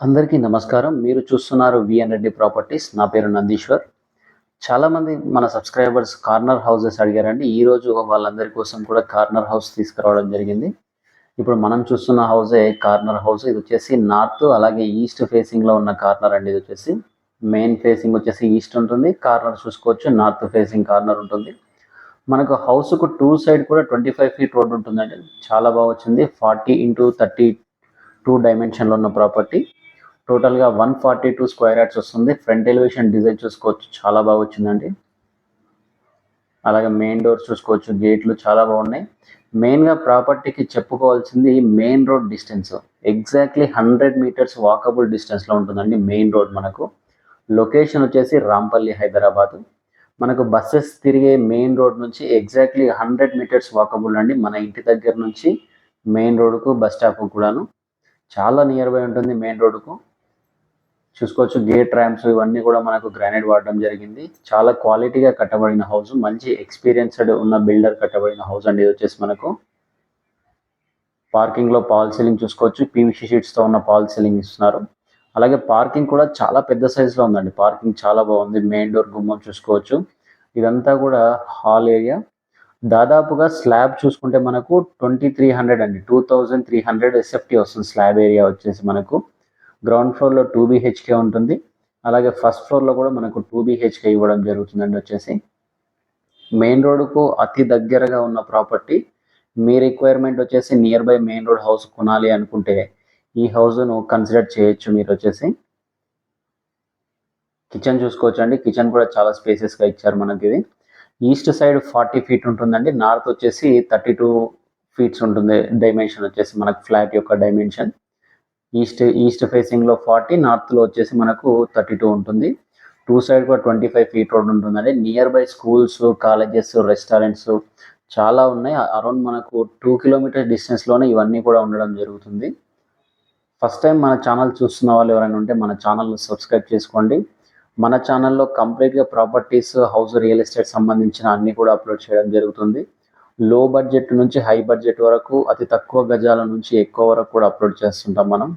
అందరికీ నమస్కారం. మీరు చూస్తున్నారు విఎన్ రెడ్డి ప్రాపర్టీస్. నా పేరు నందీశ్వర్. చాలామంది మన సబ్స్క్రైబర్స్ కార్నర్ హౌసెస్ అడిగారండి. ఈరోజు వాళ్ళందరి కోసం కూడా కార్నర్ హౌస్ తీసుకురావడం జరిగింది. ఇప్పుడు మనం చూస్తున్న హౌసే కార్నర్ హౌస్ ఇది వచ్చేసి నార్త్ అలాగే ఈస్ట్ ఫేసింగ్లో ఉన్న కార్నర్ అండి ఇది వచ్చేసి. మెయిన్ ఫేసింగ్ వచ్చేసి ఈస్ట్ ఉంటుంది. కార్నర్ చూసుకోవచ్చు. నార్త్ ఫేసింగ్ కార్నర్ ఉంటుంది. మనకు హౌస్కు టూ సైడ్ కూడా ట్వంటీ ఫైవ్ ఫీట్ రోడ్ ఉంటుందండి. చాలా బాగా వచ్చింది. ఫార్టీ ఇంటూ థర్టీ టూ డైమెన్షన్లో ఉన్న ప్రాపర్టీ. టోటల్గా one forty two square yards వస్తుంది. ఫ్రంట్ ఎలివేషన్ డిజైన్ చూసుకోవచ్చు. చాలా బాగా వచ్చిందండి. అలాగే మెయిన్ డోర్స్ చూసుకోవచ్చు. గేట్లు చాలా బాగున్నాయి. మెయిన్గా ప్రాపర్టీకి చెప్పుకోవాల్సింది main road distance. Exactly hundred meters walkable డిస్టెన్స్లో ఉంటుందండి మెయిన్ రోడ్ మనకు. లొకేషన్ వచ్చేసి రాంపల్లి హైదరాబాద్. మనకు బస్సెస్ తిరిగే మెయిన్ రోడ్ నుంచి ఎగ్జాక్ట్లీ హండ్రెడ్ మీటర్స్ వాకబుల్ అండి. మన ఇంటి దగ్గర నుంచి మెయిన్ రోడ్కు బస్ స్టాప్ కూడాను. చాలా నియర్ బై ఉంటుంది మెయిన్ రోడ్కు. చూసుకోవచ్చు. గేట్ ర్యాంప్స్ ఇవన్నీ కూడా మనకు గ్రానైట్ వాడడం జరిగింది. చాలా క్వాలిటీగా కట్టబడిన హౌస్. మంచి ఎక్స్పీరియన్స్డ్ ఉన్న బిల్డర్ కట్టబడిన హౌస్ అండి. ఇది వచ్చేసి మనకు పార్కింగ్లో పాల్ సీలింగ్ చూసుకోవచ్చు. పీవీసీ షీట్స్తో ఉన్న పాల్ సీలింగ్ ఇస్తున్నారు. అలాగే పార్కింగ్ కూడా చాలా పెద్ద సైజ్లో ఉందండి. పార్కింగ్ చాలా బాగుంది. మెయిన్ డోర్ గుమ్మం చూసుకోవచ్చు. ఇదంతా కూడా హాల్ ఏరియా. దాదాపుగా స్లాబ్ చూసుకుంటే మనకు ట్వంటీ త్రీ హండ్రెడ్ అండి. Two thousand three hundred SFT వస్తుంది స్లాబ్ ఏరియా వచ్చేసి మనకు. గ్రౌండ్ ఫ్లోర్లో టూ బీహెచ్కే ఉంటుంది. అలాగే ఫస్ట్ ఫ్లోర్లో కూడా మనకు టూ బీహెచ్కే ఇవ్వడం జరుగుతుందండి వచ్చేసి. మెయిన్ రోడ్కు అతి దగ్గరగా ఉన్న ప్రాపర్టీ మీ రిక్వైర్మెంట్ వచ్చేసి nearby main road house కొనాలి అనుకుంటే ఈ హౌస్ను కన్సిడర్ చేయొచ్చు మీరు వచ్చేసి. కిచెన్ చూసుకోవచ్చు అండి కిచెన్ కూడా చాలా స్పేసెస్గా ఇచ్చారు మనకి ఇది. ఈస్ట్ సైడ్ ఫార్టీ ఫీట్ ఉంటుందండి. నార్త్ వచ్చేసి థర్టీ టూ ఫీట్స్ ఉంటుంది డైమెన్షన్ వచ్చేసి మనకు ఫ్లాట్ యొక్క డైమెన్షన్ ఈస్ట్ ఈస్ట్ ఫేసింగ్లో ఫార్టీ నార్త్లో వచ్చేసి మనకు థర్టీ టూ ఉంటుంది. టూ సైడ్ కూడా ట్వంటీ ఫైవ్ ఫీట్ రోడ్ ఉంటుందండి. Nearby schools colleges restaurants చాలా ఉన్నాయి. అరౌండ్ మనకు టూ కిలోమీటర్ డిస్టెన్స్లోనే ఇవన్నీ కూడా ఉండడం జరుగుతుంది. ఫస్ట్ టైం మన ఛానల్ చూస్తున్న వాళ్ళు ఎవరైనా ఉంటే మన ఛానల్ సబ్స్క్రైబ్ చేసుకోండి. మన ఛానల్లో కంప్లీట్గా ప్రాపర్టీస్ హౌస్ రియల్ ఎస్టేట్ సంబంధించిన అన్నీ కూడా అప్లోడ్ చేయడం జరుగుతుంది. లో బడ్జెట్ నుంచి హై బడ్జెట్ వరకు అతి తక్కువ గజాల నుంచి ఎక్కువ వరకు కూడా అప్లోడ్ చేస్తుంటాం మనం.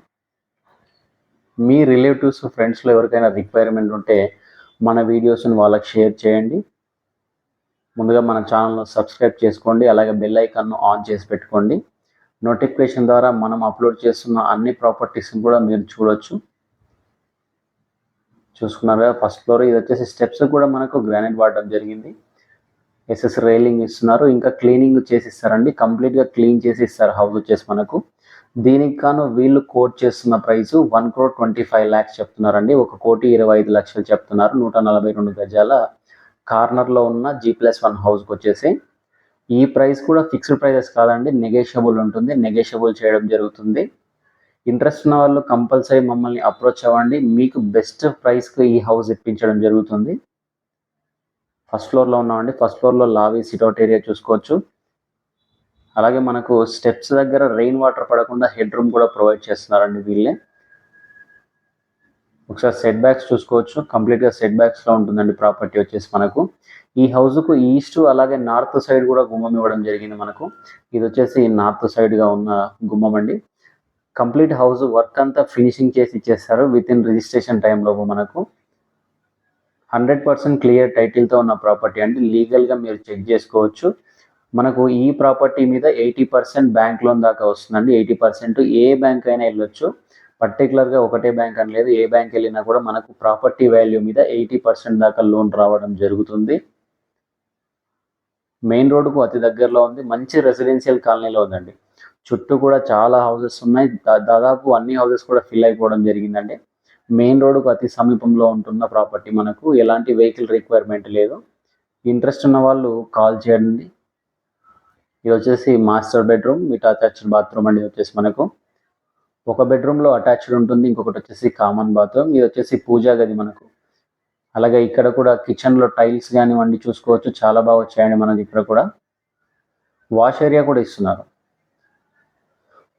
మీ రిలేటివ్స్ ఫ్రెండ్స్లో ఎవరికైనా రిక్వైర్మెంట్ ఉంటే మన వీడియోస్ని వాళ్ళకి షేర్ చేయండి. ముందుగా మన ఛానల్ను సబ్స్క్రైబ్ చేసుకోండి అలాగే బెల్ ఐకాన్ను ఆన్ చేసి పెట్టుకోండి. నోటిఫికేషన్ ద్వారా మనం అప్లోడ్ చేస్తున్న అన్ని ప్రాపర్టీస్ని కూడా మీరు చూడొచ్చు. చూసుకున్నారు కదా ఫస్ట్ ఫ్లోర్. ఇది వచ్చేసి స్టెప్స్ కూడా మనకు గ్రానైట్ వాడడం జరిగింది. ఎస్ఎస్ రైలింగ్ ఇస్తున్నారు. ఇంకా క్లీనింగ్ చేసి ఇస్తారండి కంప్లీట్గా క్లీన్ చేసి ఇస్తారు హౌస్ వచ్చేసి మనకు. దీనికి గాను వీళ్ళు కోట్ చేస్తున్న price one crore twenty five lakhs చెప్తున్నారండి. ఒక కోటి ఇరవై ఐదు లక్షలు చెప్తున్నారు. నూట నలభై రెండు గజాల కార్నర్లో ఉన్న జీ ప్లస్ వన్ హౌస్కి వచ్చేసి. ఈ ప్రైస్ కూడా ఫిక్స్డ్ ప్రైజెస్ కాదండి. నెగేషియబుల్ ఉంటుంది. నెగేషియబుల్ చేయడం జరుగుతుంది. ఇంట్రెస్ట్ ఉన్న వాళ్ళు కంపల్సరీ మమ్మల్ని అప్రోచ్ అవ్వండి. మీకు బెస్ట్ ప్రైస్కి ఈ హౌస్ ఇప్పించడం జరుగుతుంది. ఫస్ట్ ఫ్లోర్లో ఉన్నామండి. ఫస్ట్ ఫ్లోర్లో లావీ సిట్అవుట్ ఏరియా చూసుకోవచ్చు. అలాగే మనకు స్టెప్స్ దగ్గర రెయిన్ వాటర్ పడకుండా హెడ్ రూమ్ కూడా ప్రొవైడ్ చేస్తున్నారండి వీళ్ళే. ఒకసారి సెట్ బ్యాక్స్ చూసుకోవచ్చు. కంప్లీట్గా సెట్ బ్యాక్స్లో ఉంటుందండి ప్రాపర్టీ వచ్చేసి మనకు. ఈ హౌస్కు ఈస్ట్ అలాగే నార్త్ సైడ్ కూడా గుమ్మం ఇవ్వడం జరిగింది మనకు. ఇది వచ్చేసి నార్త్ సైడ్గా ఉన్న గుమ్మం అండి. కంప్లీట్ హౌస్ వర్క్ అంతా ఫినిషింగ్ చేసి ఇచ్చేస్తారు. విత్ ఇన్ రిజిస్ట్రేషన్ టైంలో మనకు. హండ్రెడ్ పర్సెంట్ క్లియర్ టైటిల్తో ఉన్న ప్రాపర్టీ అంటే లీగల్గా మీరు చెక్ చేసుకోవచ్చు. మనకు ఈ ప్రాపర్టీ మీద ఎయిటీ పర్సెంట్ బ్యాంక్ లోన్ దాకా వస్తుందండి. ఎయిటీ పర్సెంట్ ఏ బ్యాంక్ అయినా వెళ్ళొచ్చు. పర్టికులర్గా ఒకటే బ్యాంక్ అని లేదు. ఏ బ్యాంక్ వెళ్ళినా కూడా మనకు ప్రాపర్టీ వాల్యూ మీద ఎయిటీ పర్సెంట్ దాకా లోన్ రావడం జరుగుతుంది. మెయిన్ రోడ్కు అతి దగ్గరలో ఉంది. మంచి రెసిడెన్షియల్ కాలనీలో ఉందండి. చుట్టూ కూడా చాలా హౌసెస్ ఉన్నాయి. దాదాపు అన్ని హౌసెస్ కూడా ఫిల్ అయిపోవడం జరిగిందండి. మెయిన్ రోడ్కు అతి సమీపంలో ఉంటున్న ప్రాపర్టీ మనకు. ఎలాంటి వెహికల్ రిక్వైర్మెంట్ లేదు. ఇంట్రెస్ట్ ఉన్న వాళ్ళు కాల్ చేయండి. ఇది వచ్చేసి master bedroom. With attached bathroom అండి వచ్చేసి మనకు ఒక బెడ్రూమ్లో అటాచ్డ్ ఉంటుంది. ఇంకొకటి వచ్చేసి కామన్ బాత్రూమ్. ఇది వచ్చేసి పూజా గది మనకు. అలాగే ఇక్కడ కూడా కిచెన్లో టైల్స్ కానివ్వండి చూసుకోవచ్చు. చాలా బాగా వచ్చాయండి మనకి ఇక్కడ కూడా. వాష్ ఏరియా కూడా ఇస్తున్నారు.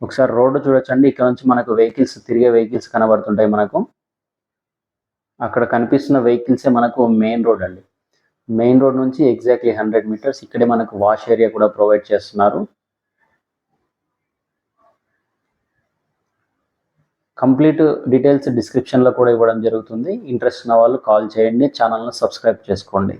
ఒకసారి రోడ్డు చూడొచ్చండి. ఇక్కడ నుంచి మనకు వెహికల్స్ తిరిగే వెహికల్స్ కనబడుతుంటాయి మనకు. అక్కడ కనిపిస్తున్న వెహికల్సే మనకు మెయిన్ రోడ్ అండి. మెయిన్ రోడ్ నుంచి ఎగ్జాక్ట్లీ హండ్రెడ్ మీటర్స్ ఇక్కడే మనకు వాష్ ఏరియా కూడా ప్రొవైడ్ చేస్తున్నారు. కంప్లీట్ డీటెయిల్స్ డిస్క్రిప్షన్లో కూడా ఇవ్వడం జరుగుతుంది. ఇంట్రెస్ట్ ఉన్న వాళ్ళు కాల్ చేయండి. ఛానల్ను సబ్స్క్రైబ్ చేసుకోండి.